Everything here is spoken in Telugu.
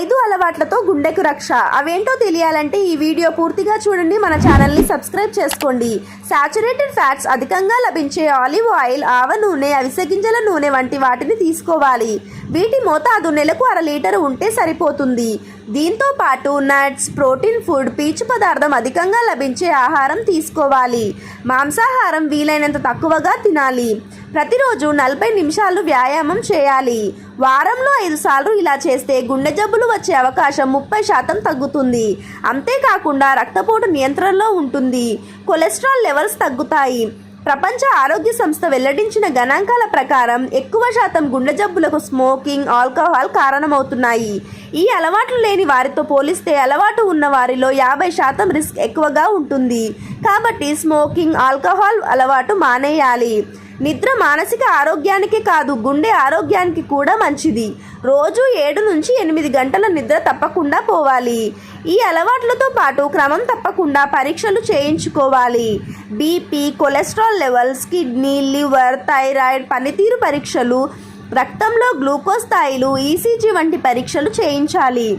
ఐదు అలవాట్లతో గుండెకు రక్ష. అవేంటో తెలియాలంటే ఈ వీడియో పూర్తిగా చూడండి. మన ఛానల్ని సబ్స్క్రైబ్ చేసుకోండి. సాచురేటెడ్ ఫ్యాట్స్ అధికంగా లభించే ఆలివ్ ఆయిల్ ఆవ నూనె అవిసె గింజల నూనె వంటి వాటిని తీసుకోవాలి. వీటి మోతాదు నెలకు అర లీటరు ఉంటే సరిపోతుంది. దీంతో పాటు నట్స్ ప్రోటీన్ ఫుడ్ పీచు పదార్థం అధికంగా లభించే ఆహారం తీసుకోవాలి. మాంసాహారం వీలైనంత తక్కువగా తినాలి. ప్రతిరోజు నలభై నిమిషాలు వ్యాయామం చేయాలి. వారంలో ఐదు సార్లు ఇలా చేస్తే గుండె జబ్బులు వచ్చే అవకాశం ముప్పై శాతం తగ్గుతుంది. అంతేకాకుండా రక్తపోటు నియంత్రణలో ఉంటుంది. కొలెస్ట్రాల్ లెవెల్స్ తగ్గుతాయి. ప్రపంచ ఆరోగ్య సంస్థ వెల్లడించిన గణాంకాల ప్రకారం ఎక్కువ శాతం గుండె జబ్బులకు స్మోకింగ్ ఆల్కహాల్ కారణమవుతున్నాయి. ఈ అలవాట్లు లేని వారితో పోలిస్తే అలవాటు ఉన్న వారిలో యాభై శాతం రిస్క్ ఎక్కువగా ఉంటుంది. కాబట్టి స్మోకింగ్ ఆల్కహాల్ అలవాటు మానేయాలి. నిద్ర మానసిక ఆరోగ్యానికి కాదు గుండె ఆరోగ్యానికి కూడా మంచిది. రోజు ఏడు నుంచి ఎనిమిది గంటల నిద్ర తప్పకుండా పోవాలి. ఈ అలవాట్లతో పాటు క్రమం తప్పకుండా పరీక్షలు చేయించుకోవాలి. BP cholesterol levels kidney liver thyroid పనితీరు పరీక్షలు రక్తంలో గ్లూకోజ్ స్థాయిలు ఈసీజీ వంటి పరీక్షలు చేయించాలి.